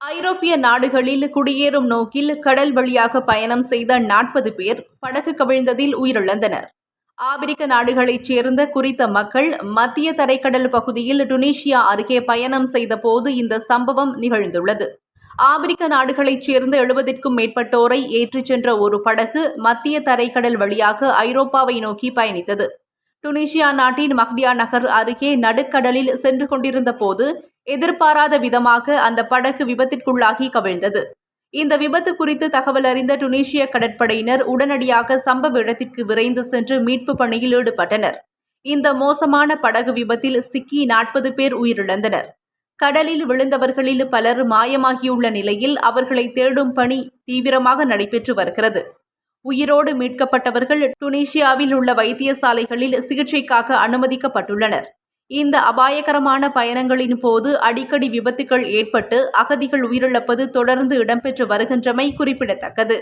ஐரோப்பிய நாடுகளில் குடியேறும் நோக்கில் கடல் வழியாக பயணம் செய்த நாற்பது பேர் படகு கவிழ்ந்ததில் உயிரிழந்தனர். ஆப்பிரிக்க நாடுகளைச் சேர்ந்த குறித்த மக்கள் மத்திய தரைக்கடல் பகுதியில் டுனீஷியா அருகே பயணம் செய்தபோது இந்த சம்பவம் நிகழ்ந்துள்ளது. ஆப்பிரிக்க நாடுகளைச் சேர்ந்த எழுபதிற்கும் மேற்பட்டோரை ஏற்றிச் சென்ற ஒரு படகு மத்திய தரைக்கடல் வழியாக ஐரோப்பாவை நோக்கி பயணித்தது. டுனிஷியா நாட்டின் மஹ்டியா நகர் அருகே நடுக்கடலில் சென்று கொண்டிருந்த போது எதிர்பாராத விதமாக அந்த படகு விபத்திற்குள்ளாகி கவிழ்ந்தது. இந்த விபத்து குறித்து தகவல் அறிந்த டுனீஷிய கடற்படையினர் உடனடியாக சம்பவ இடத்திற்கு விரைந்து சென்று மீட்பு பணியில் ஈடுபட்டனர். இந்த மோசமான படகு விபத்தில் சிக்கி நாற்பது பேர் உயிரிழந்தனர். கடலில் விழுந்தவர்களில் பலர் மாயமாகியுள்ள நிலையில் அவர்களை தேடும் பணி தீவிரமாக நடைபெற்று வருகிறது. உயிரோடு மீட்கப்பட்டவர்கள் டுனீஷியாவில் உள்ள வைத்தியசாலைகளில் சிகிச்சைக்காக அனுமதிக்கப்பட்டுள்ளனர். இந்த அபாயகரமான பயணங்களின் போது அடிக்கடி விபத்துகள் ஏற்பட்டு அகதிகள் உயிரிழப்பது தொடர்ந்து இடம்பெற்று வருகின்றமை குறிப்பிடத்தக்கது.